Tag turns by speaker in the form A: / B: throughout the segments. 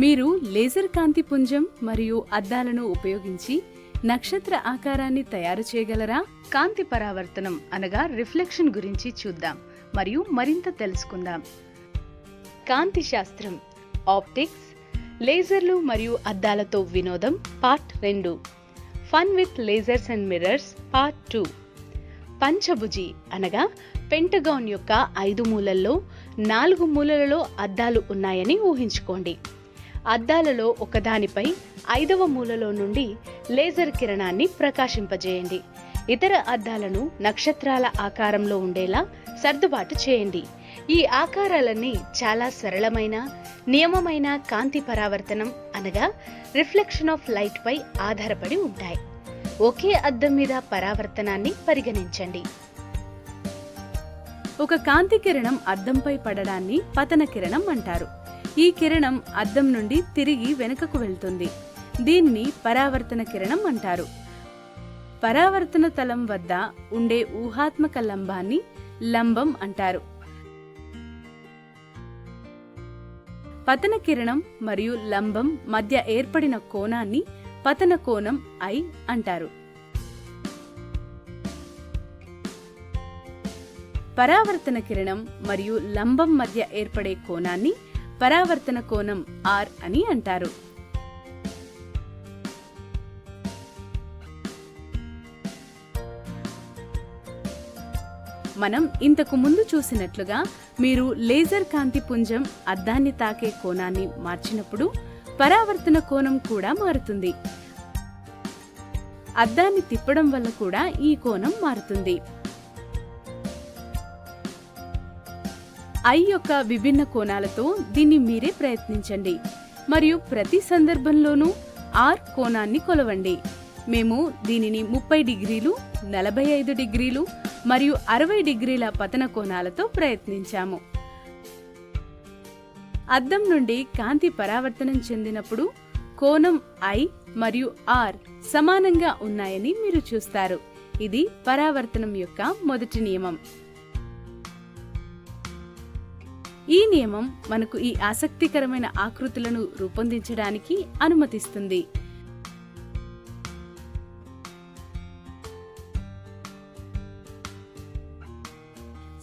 A: మీరు లేజర్ కాంతి పుంజం మరియు అద్దాలను ఉపయోగించి నక్షత్ర ఆకారాన్ని తయారు చేయగలరా? కాంతి పరావర్తనం అనగా రిఫ్లెక్షన్ గురించి చూద్దాం మరియు మరింత తెలుసుకుందాం. కాంతి శాస్త్రం ఆప్టిక్స్ లేజర్లు మరియు అద్దాలతో వినోదం పార్ట్ రెండు. Fun with lasers and mirrors part two. పంచభుజి అనగా పెంటగాన్ యొక్క ఐదు మూలల్లో నాలుగు మూలలలో అద్దాలు ఉన్నాయని ఊహించుకోండి. అద్దాలలో ఒకదానిపై ఐదవ మూలలో నుండి లేజర్ కిరణాన్ని ప్రకాశింపజేయండి. ఇతర అద్దాలను నక్షత్రాల ఆకారంలో ఉండేలా సర్దుబాటు చేయండి. ఈ ఆకారాలన్నీ చాలా సరళమైన నియమమైన కాంతి పరావర్తనం అనగా రిఫ్లెక్షన్ ఆఫ్ లైట్ పై ఆధారపడి ఉంటాయి. ఒకే అద్దం మీద పరావర్తనాన్ని పరిగణించండి. ఒక కాంతి కిరణం అద్దంపై పడడాన్ని పతన కిరణం అంటారు. ఈ కిరణం అద్దం నుండి తిరిగి వెనుకకు వెళ్తుంది. దీన్ని పరావర్తన కిరణం అంటారు. పరావర్తన తలం వద్ద ఉండే ఊహాత్మక లంబాన్ని లంబం అంటారు. పతన కిరణం మరియు లంబం మధ్య ఏర్పడిన కోణాన్ని పతన కోణం ఐ అంటారు. పరావర్తన కిరణం మరియు లంబం మధ్య ఏర్పడే కోణాన్ని పరావర్తన కోణం ఆర్ అని అంటారు. మనం ఇంతకు ముందు చూసినట్లుగా మీరు లేజర్ కాంతి పుంజం అద్దాన్ని తాకే కోణాన్ని మార్చినప్పుడు పరావర్తన కోణం కూడా మారుతుంది. అద్దాన్ని తిప్పడం వల్ల కూడా ఈ కోణం మారుతుంది. ఐ యొక్క విభిన్న కోణాలతో దీన్ని మీరే ప్రయత్నించండి. మరియు ప్రతి సందర్భంలోనూ ఆర్ కోణాన్ని కొలవండి. మేము దీనిని ముప్పై డిగ్రీలు నలభై ఐదు డిగ్రీలు మరియు అరవై డిగ్రీల పతన కోణాలతో ప్రయత్నించాము. అద్దం నుండి కాంతి పరావర్తనం చెందినప్పుడు కోణం ఐ మరియు ఆర్ సమానంగా ఉన్నాయని మీరు చూస్తారు. ఇది పరావర్తనం యొక్క మొదటి నియమం. ఈ నియమం మనకు ఈ ఆసక్తికరమైన ఆకృతులను రూపొందించడానికి అనుమతిస్తుంది.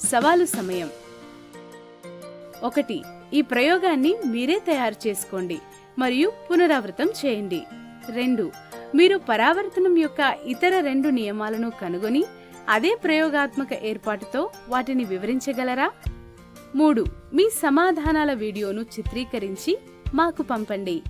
A: సవాలు సమయం. ఒకటి ఈ ప్రయోగాన్ని మీరే తయారు చేసుకోండి మరియు పునరావృతం చేయండి. రెండు మీరు పరావర్తనం యొక్క ఇతర రెండు నియమాలను కనుగొని అదే ప్రయోగాత్మక ఏర్పాటుతో వాటిని వివరించగలరా? మూడు మీ సమాధానాల వీడియోను చిత్రీకరించి మాకు పంపండి.